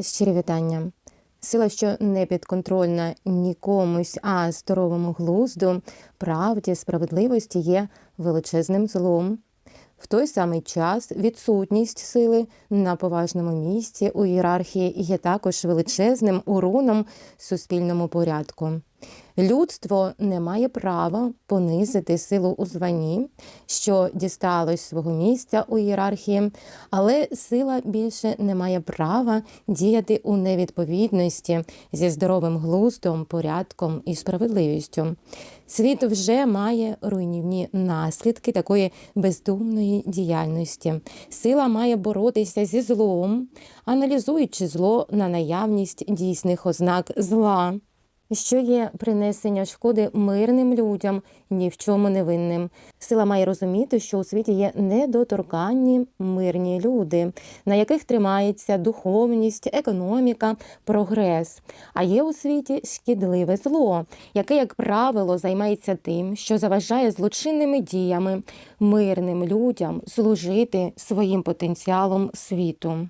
Щирі вітання. Сила, що не підконтрольна нікомусь, а здоровому глузду, правді, справедливості є величезним злом. В той самий час відсутність сили на поважному місці у ієрархії є також величезним уроном суспільному порядку. Людство не має права понизити силу у званні, що дісталось свого місця у ієрархії, але сила більше не має права діяти у невідповідності зі здоровим глуздом, порядком і справедливістю. Світ вже має руйнівні наслідки такої бездумної діяльності. Сила має боротися зі злом, аналізуючи зло на наявність дійсних ознак зла що є принесення шкоди мирним людям, ні в чому не винним. Сила має розуміти, що у світі є недоторканні мирні люди, на яких тримається духовність, економіка, прогрес. А є у світі шкідливе зло, яке, як правило, займається тим, що заважає злочинними діями мирним людям служити своїм потенціалом світу.